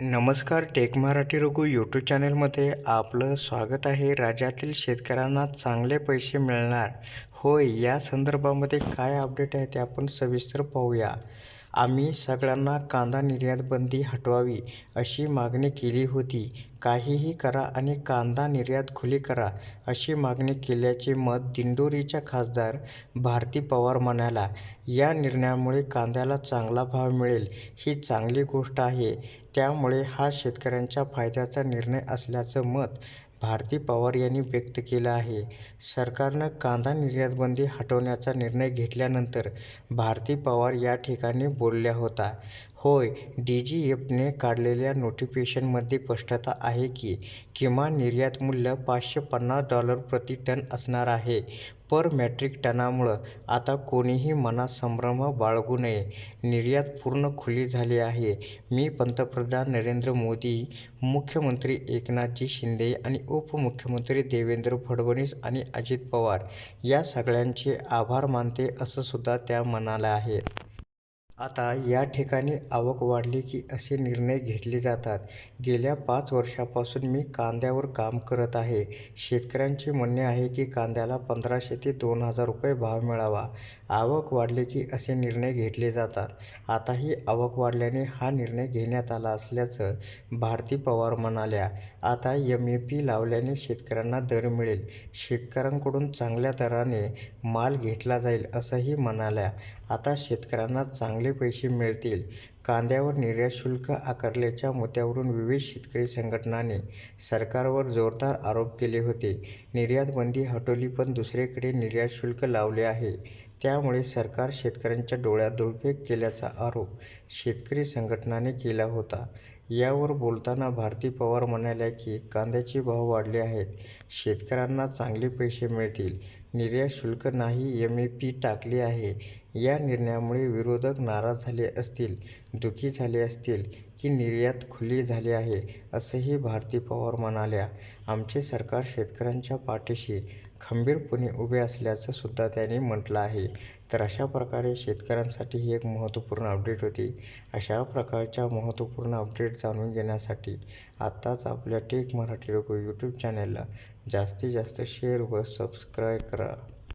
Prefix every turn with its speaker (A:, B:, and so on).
A: नमस्कार take Marathi Raghu YouTube चॅनलमध्ये आपलं स्वागत आहे. राज्यातील शेतकऱ्यांना चांगले पैसे मिळणार. होय या संदर्भामध्ये काय अपडेट आहे ते आपण सविस्तर पाहूया. आम्ही सगळ्यांना कांदा निर्यात बंदी हटवावी अशी मागणी केली होती. काहीही करा आणि कांदा निर्यात खुली करा अशी मागणी केल्याचे मत दिंडोरीच्या खासदार भारती पवार म्हणाल्या या निर्णयामुळे कांद्याला चांगला भाव मिळेल ही चांगली गोष्ट आहे. त्यामुळे हा शेतकऱ्यांच्या फायद्याचा निर्णय असल्याचं मत भारती पवार यांनी व्यक्त केला आहे. सरकारनं कांदा निर्यातबंदी हटवण्याचा निर्णय घेतल्यानंतर भारती पवार या ठिकाणी बोलल्या होत्या. होय डी जी एफने काढलेल्या नोटिफिकेशनमध्ये स्पष्टता आहे की किमान निर्यात मूल्य पाचशे पन्नास डॉलर प्रति टन असणार आहे. पर मॅट्रिक टनामुळं आता कोणीही मनात संभ्रम बाळगू नये. निर्यात पूर्ण खुली झाली आहे. मी पंतप्रधान नरेंद्र मोदी मुख्यमंत्री एकनाथजी शिंदे आणि उपमुख्यमंत्री देवेंद्र फडणवीस आणि अजित पवार या सगळ्यांचे आभार मानते असं सुद्धा त्या म्हणाल्या आहेत. आता या ठिकाणी आवक वाढली की असे निर्णय घेतले जातात. गेल्या पाच वर्षापासून मी कांद्यावर काम करत आहे. शेतकऱ्यांचे म्हणणे आहे की कांद्याला पंधराशे ते दोन हजार रुपये भाव मिळावा. आवक वाढली की असे निर्णय घेतले जातात. आताही आवक वाढल्याने हा निर्णय घेण्यात आला असल्याचं भारती पवार म्हणाल्या. आता एम ए पी लावल्याने शेतकऱ्यांना दर मिळेल. शेतकऱ्यांकडून चांगल्या दराने माल घेतला जाईल असंही म्हणाल्या. आता शेतकऱ्यांना चांगले पैसे मिळतील. कांद्यावर निर्यात शुल्क आकारल्याच्या मुद्द्यावरून विविध शेतकरी संघटनांनी सरकारवर जोरदार आरोप केले होते. निर्यातबंदी हटवली पण दुसरीकडे निर्यात शुल्क लावले आहे. त्यामुळे सरकार शेतकऱ्यांच्या डोळ्यात दुर्भेग केल्याचा आरोप शेतकरी संघटनाने केला होता. यावर बोलताना भारती पवार म्हणाल्या की कांद्याचे भाव वाढले आहेत शेतकऱ्यांना चांगले पैसे मिळतील निर्यात शुल्क नाही एम ए पी टाकली आहे. या निर्णयामुळे विरोधक नाराज झाले असतील दुखी झाले असतील की निर्यात खुली झाली आहे असंही भारती पवार म्हणाल्या. आमचे सरकार शेतकऱ्यांच्या पाठीशी खंबीरपणे उभे असल्याचं सुद्धा त्यांनी म्हटलं आहे. तर अशा प्रकारे शेतकऱ्यांसाठी ही एक महत्त्वपूर्ण अपडेट होती. अशा प्रकारच्या महत्त्वपूर्ण अपडेट जाणून घेण्यासाठी आत्ताच आपल्या टेक मराठी लोक यूट्यूब चॅनलला जास्तीत जास्त शेअर व सबस्क्राईब करा.